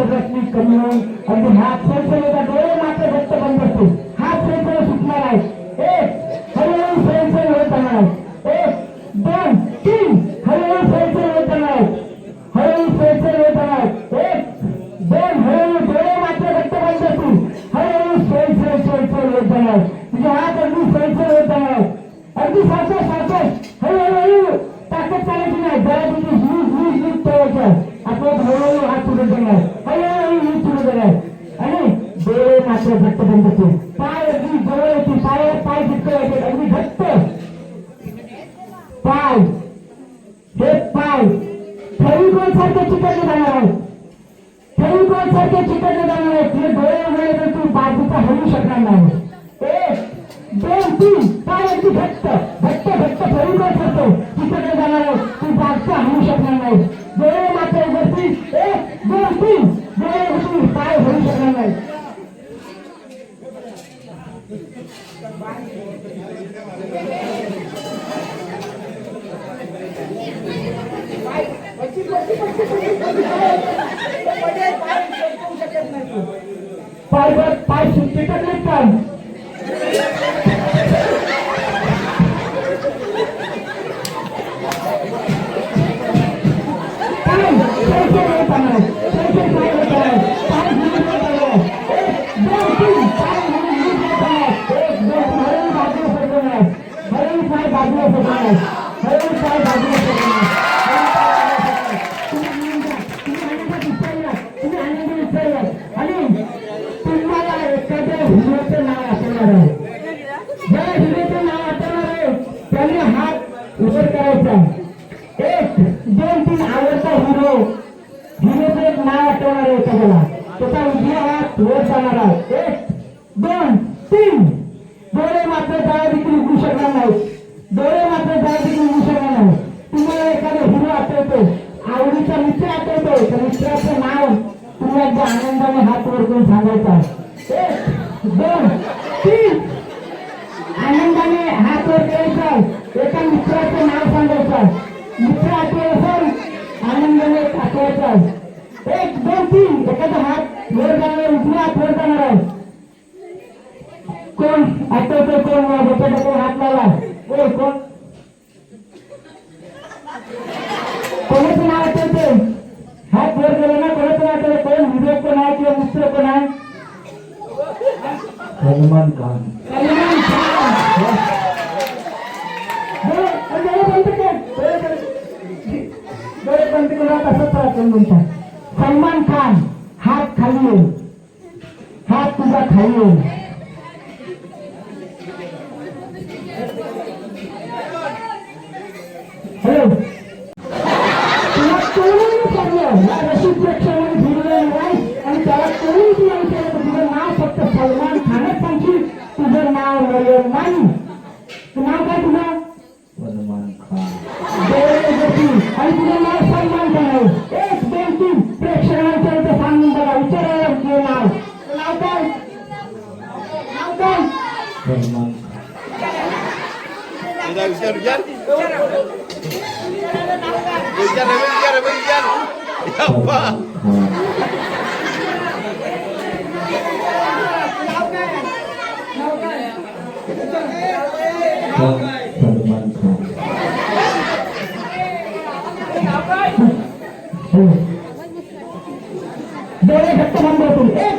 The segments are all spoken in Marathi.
शरीरातली कमी होऊन अगदी हात सरसरीचा डोळे सारखे चिकटले जाणार आहेत तुझे डोळे उघडले तर तू बाजूचा हलू शकणार नाही. एक दोन तीन घट्ट? घट्ट घट्ट चिकटले जाणार तू बाजूचा शकणार नाही. डोळे मात्र उघडतील एक दोन तीन. डोळे पाय शकणार नाही. पाय पाय सुट्टी टाकले पाय मित्राचं नाव तुम्हाला अगदी आनंदाने हात वर करून सांगायचा एक दोन तीन. आनंदाने हात वर करायचा एका मित्राचं नाव सांगायचं मित्र आठवत असेल आनंदाने आठवायचा एक दोन तीन. एखादा हात वर जाणार उठला हात वर जाणार आहे. कोण आठवतो कोण डोक्या कोण हात लावला? कोण कोण? कोणाचं नाव आठवते हात वर गेला ना कोणाचं नाव आठवतं कोण हिरो कोण आहे किंवा मित्र कोण आहे? हनुमान खान. सलमान खान. सलमान खान हात खाली येईल हात तुझा खाली येईल हॅलो. रशीद प्रेक्षकांनी फिरलेलं नाही आणि त्याला कोणी तुला विचारलं तर तुझं नाव फक्त सलमान खानच सांगशील तुझं नाव मिळेल नाही तू नाव काय तुझं हनुमान खान आणि तुझं नाव सलमान खान आहे एक दोन तीन प्रेक्षकांना विचारायचं सांगून बघा विचारायला तुझं नाव नाव काय नाव काय Salman Udah ujian ujian. Ujian apa ujian apa ujian? Ya apa? Khan Salman Khan डोळे घट्ट बंद होतील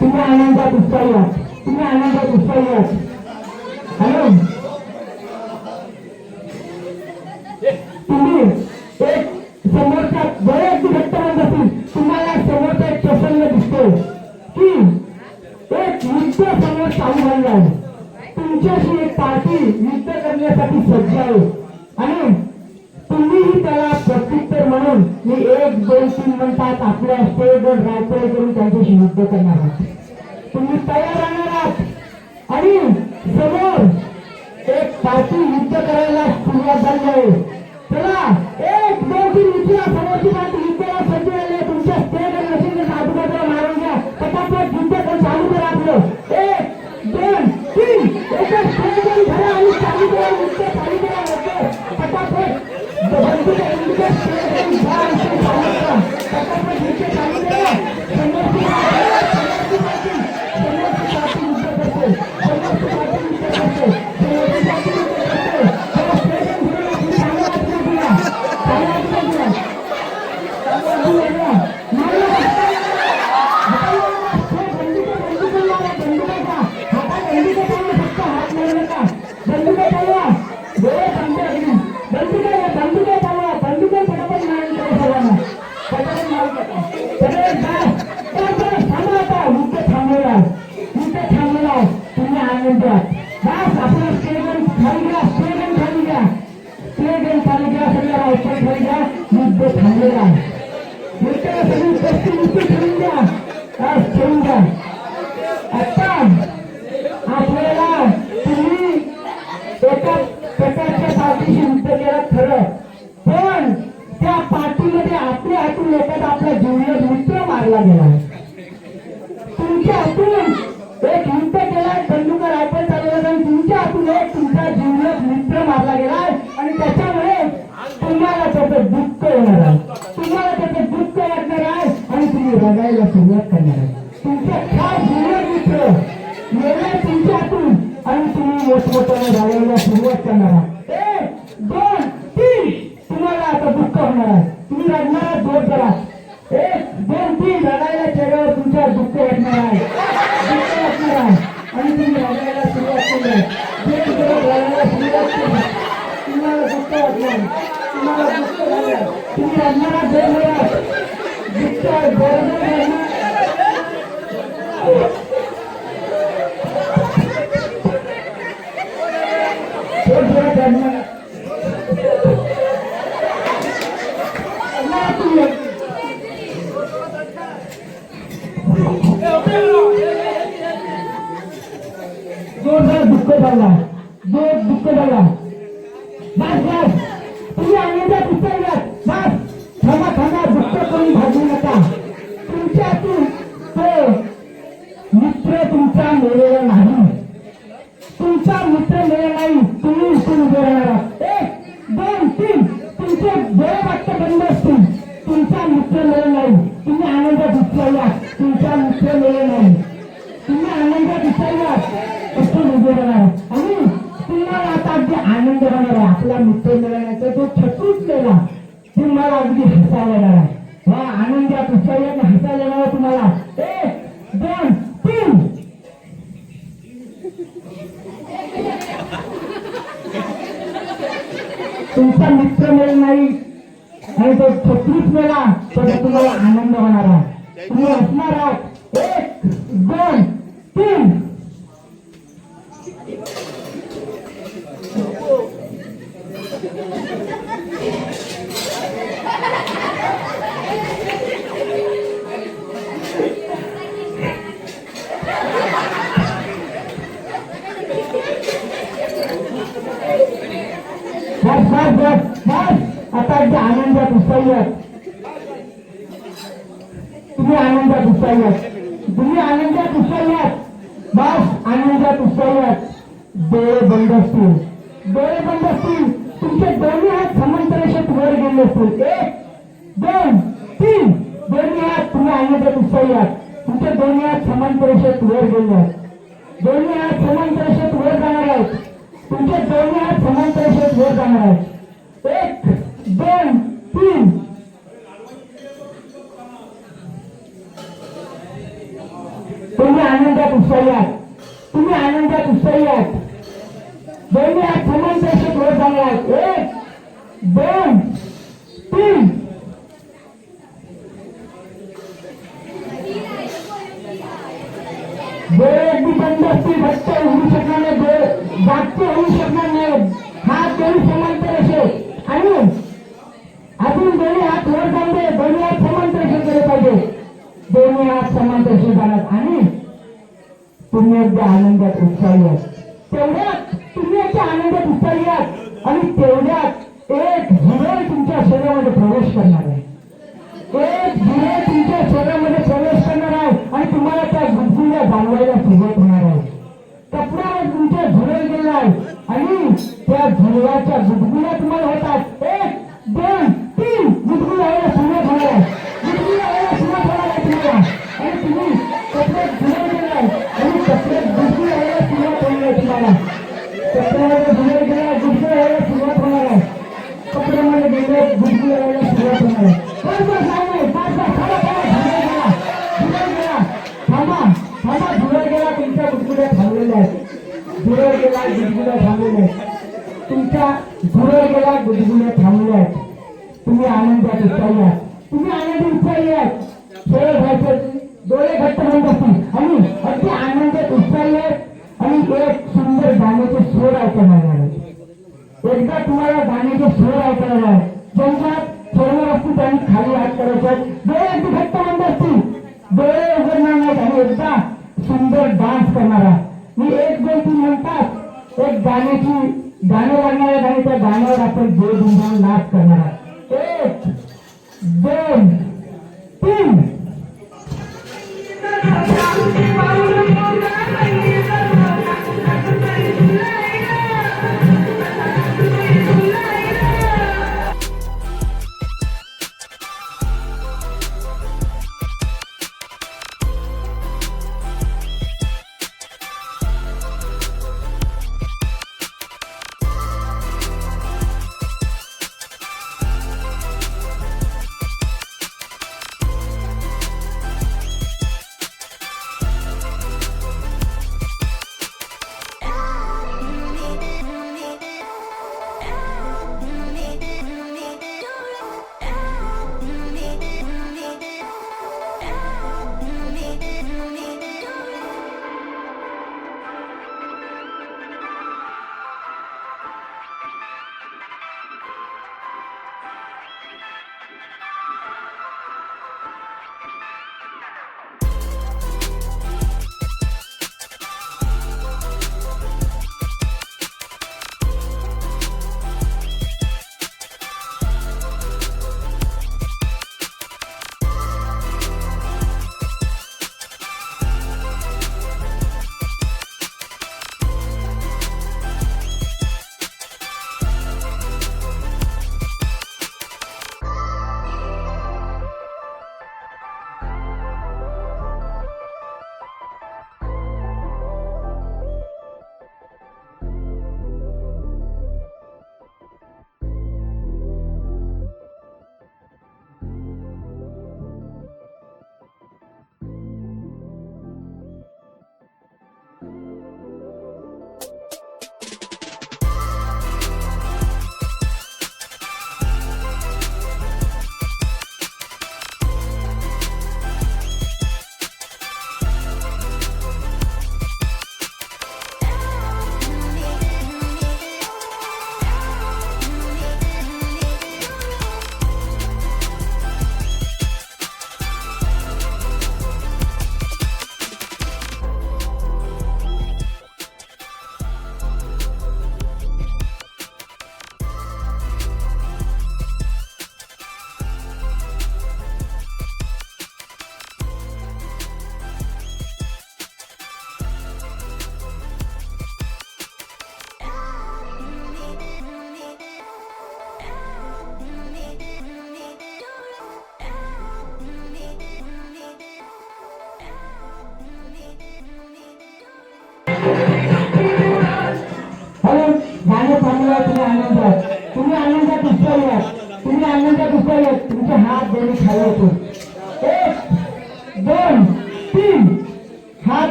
तुम्ही आनंदात उत्साही आहात. तुम्ही आनंदात उत्साही आहात. तीन म्हणतात आपल्या करणार आहे. तुम्हाला त्याचं दुःख वाटणार आहे आणि तुम्ही रगायला सुरुवात करणार आहे. dikkat ederler. Dört dikkat. बघितलं तुम्हाला अगदी हसायला येणार वा आनंदात उत्साहाने हसायला येणार तुम्हाला. दोन तीन. तुमचा मित्र मिळेल नाही आणि तो छत्रीस मेला तर तुम्हाला आनंद होणार आहे. तुम्ही असणार आहात. एक दोन तीन. आता अगदी आनंदात उत्साही तुम्ही आनंदात उत्साही तुम्ही आनंदात उत्साही बस आनंदात उत्साही डोळे बंद असतील. डोळे बंद असतील. तुमचे दोन्ही हात समांतरेशात वर गेले असतील. एक दोन तीन. दोन्ही हात तुम्ही आनंदात उत्साही तुमचे दोन्ही हात समांतरेशात वर गेले आहेत. दोन्ही हात समांतरेशात वर जाणार आहेत. तुमचे दोन्ही हात समांतरेशात वर जाणार आहेत. एक दोन तीन तुम्ही आनंदात उत्साही आहात. तुम्ही आनंदात उत्साही आहात. दोन्ही आज समान पैसे होत जाणार एक दोन तीन. त्याच्या गुदगुल्या तुम्हाला होतात. एक दोन तीन. गुदगुल्या यायला सुरुवात होणार आहे. गुदगुल्या यायला सुरुवात होणार आहे तुम्हाला. आणि तुम्ही कपड्यात झुरळ गेलाय आणि कपड्यात गुदगुल्या यायला सुरुवात होणार आहे तुम्हाला. कपड्यामध्ये झुरळ गेला गुदगुल्या यायला सुरुवात होणार आहे. कपड्यामध्ये गेले गुदगुल्या यायला सुरुवात होणार आहे. बस बस नाही बस बस थांबा. थांबा. गेला झुरळ गेला थांबा तुमच्या गुदगुल्या झुरळ गेला गुदगुल्या थांबलेल्या आहेत. तुम्ही आनंदात उत्साही आहात. तुम्ही आनंदी उत्साही आहात. सरळ व्हायचं डोळे घट्ट होत असतील आणि अगदी आनंदात उत्साही आहेत. आणि एक सुंदर गाण्याचे स्वर ऐकायला मिळणार एकदा तुम्हाला गाण्याचे स्वर ऐकायला आहे ज्यांच्यात सर्व असतील त्यांनी खाली हात करायचे डोळे अगदी घट्ट बंद असतील डोळे उघडणार नाहीत. आणि एकदा सुंदर डान्स करणारा मी एक दोन तीन म्हणतात एक गाण्याची गाणं लागणार आहेत आणि त्या गाण्यावर आपण जे धुमधाम नाच करणार आहात. एक दोन तीन.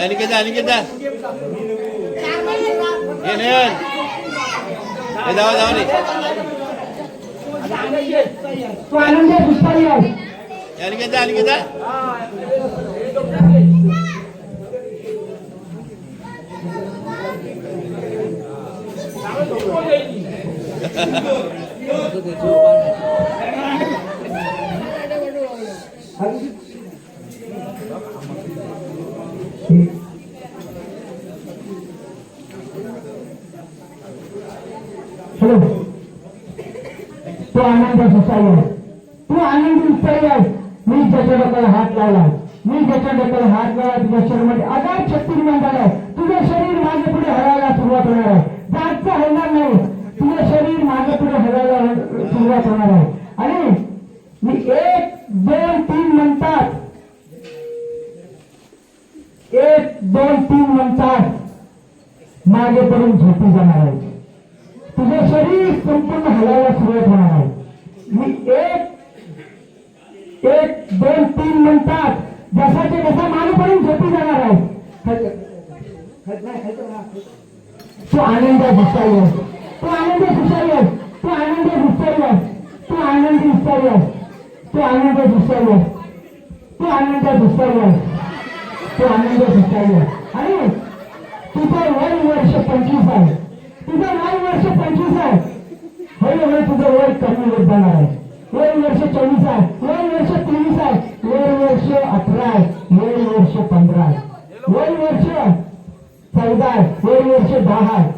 ಅನಿಕಿದ ಅನಿಕಿದ ಏನೇನ್ ಇದಾವ ದಾವನಿ ಅನಿಕಿದ ಅನಿಕಿದ Thank you. आनंद सुसाई आहे तू आनंद उत्साही आहेस मी ज्याच्या डोक्याला हात लावला. मी ज्याच्या डोक्याला हात लावला तुझ्या शरीरमध्ये अगाध शक्तिमान आहे तो आनंद घेतला आणि तुझं वय वर्ष पंचवीस आहे. तुझं वय वर्ष पंचवीस आहे. हळूहळू तुझं वय कमी होत जाणार आहे. वय वर्ष चोवीस आहे. वय वर्ष तेवीस आहे. वय वर्ष अठरा आहे. वय वर्ष पंधरा आहे. वय वर्ष चौदा आहे. वय वर्ष दहा आहे.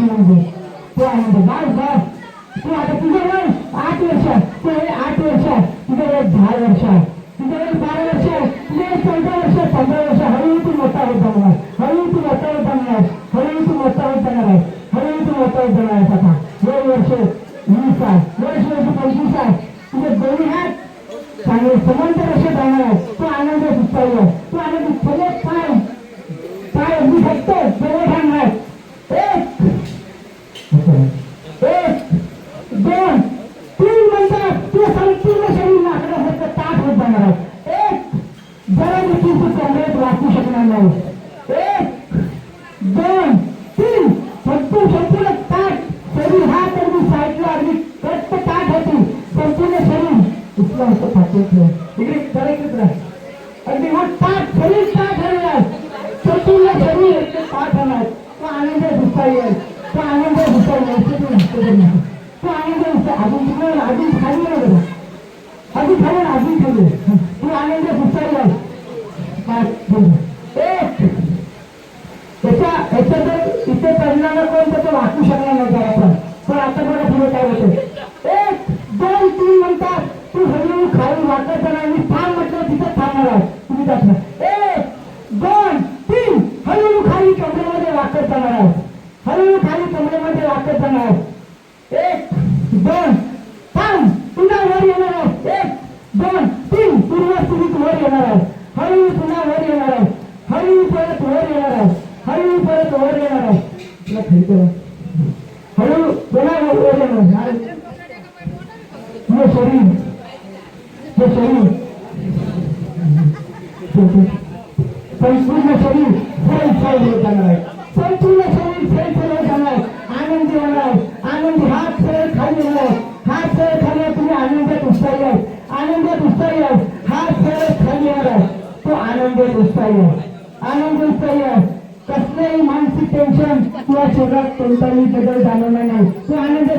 वर्षाची म्हणजे ते म्हणजे बस बस तू आता तुझं वय आठ वर्ष. ते आठ वर्ष. तुझं वय दहा वर्ष तुझं वय बारा वर्ष तुझं वय चौदा वर्ष पंधरा वर्ष हळूहळू तू मोठा होत जाणार हळूहळू तू मोठा होत जाणार हळूहळू तू मोठा होत जाणार आहे हळूहळू तू मोठा होत जाणार आहेस आता. दोन वर्ष वीस आहे. वर्ष वर्ष पंचवीस आहे. तुझे दोन्ही हात चांगले समांतर वर्ष जाणार आहे तो आनंद उत्साही आहे तो आनंद सगळे पाय. पाय अगदी फक्त. सगळे hermanos. मध्ये वाक्य सांगाव एक दोन पाच. पुन्हा वर येणार आहे. एक दोन तीन. पूर्ण स्थितीत वर येणार आहे. हळू पुन्हा वर येणार आहे. हळू परत वर येणार आहे. हळू परत वर येणार आहे. हळू पुन्हा वर वर येणार शरीर. शरीर. मानसिक टेन्शन किंवा शरीरात कोणताही बदल जाणवला नाही. तो आनंद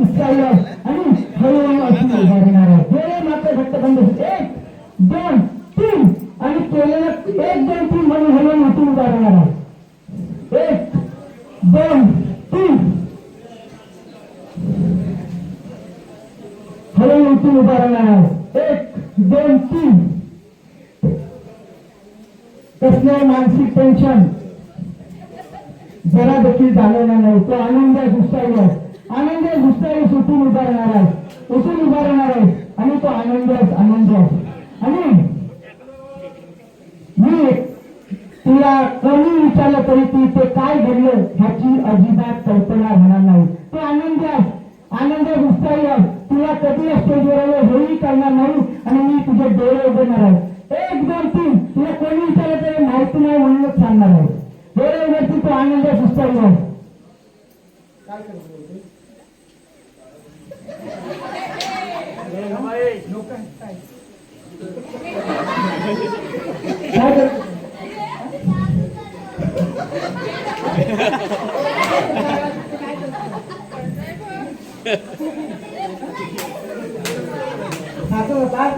उत्साह आणि हळूहळू असून उभारणार आहे. वेळ मात्र घट्टबंद एक दोन तीन. आणि केलेला एक दोन तीन म्हणून हळू मातून उभारणार आहे. एक दोन तीन. हळू मातून उभारणार आहे. एक दोन तीन. कसलं मानसिक टेन्शन जरा देखील झालेला नाही. तो आनंद गुस्साळी आहे. आनंद गुस्साळी सुटून उभा राहणार आहे. उठून उभा राहणार आहे. आणि तो आनंद आनंद आणि मी तुला कमी विचारलं तरी ती ते काय घडलं ह्याची अजिबात कल्पना होणार नाही. तो आनंद आहे. आनंद गुस्साळी आहे. तुला कधी स्टेजवर आलं हेही करणार नाही. आणि मी तुझे डोळे उघडणार आहे एक दोन तीन तुला कोणी विचारलं तरी माहिती नाही म्हणूनच सांगणार आहे डोळे उघडती तो आनंद गुस्साळी आहे काय करतो? खातो होता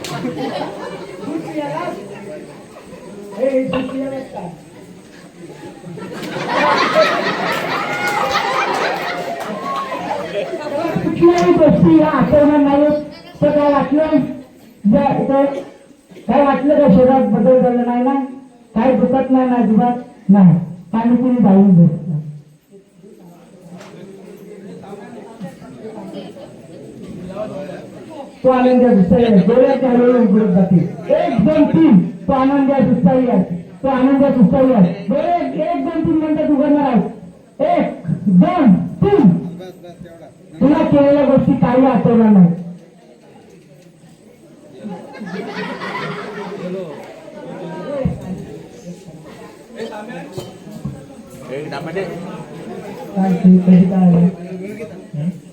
दूध पियालास? ए, दूध पियालास का? कुठल्याही गोष्टी या आठवणार नाहीत तर काय वाटलं? काय वाटलं का शरीरात बदल झाला नाही ना? काय दुखत नाही ना अजिबात? नाही. पाणी तुम्ही जाऊन बसलं तो आनंद दुसरी आहे डोळ्याच्या वेळी उघडत जाते. एक दोन तीन. तो आनंद दुसरी आहे. तो आनंद दुसरी आहे. डोळे एक दोन तीन मिनिटात उघडणार आहे एक दोन तीन. तुला केलेल्या गोष्टी काही आठवणार नाही. एक दामाटे काय ते कधी काय?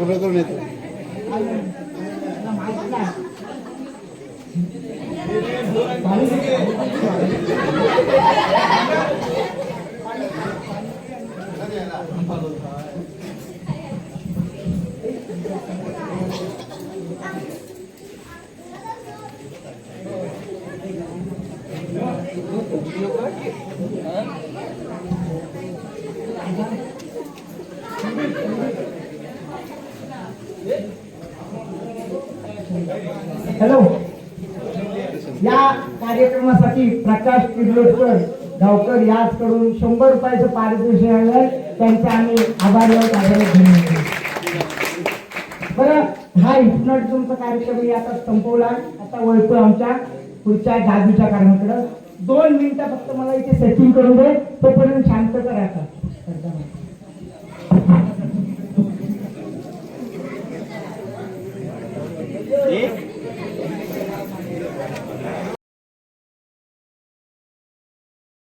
आहे? तिकडे पूर्ण हॅलो. या कार्यक्रमासाठी प्रकाश किर्लोस्कर गावकर याचकडून शंभर रुपयाचं पारितोषिक आलं त्यांचे आम्ही आभार बरं हा इथनट तुमचा कार्यक्रम मी आता संपवला. आता वळतो आमच्या पुढच्या जादूच्या कारणाकडं दोन मिनिटं फक्त मला इथे सेटिंग करून दे. तोपर्यंत शांत राहतात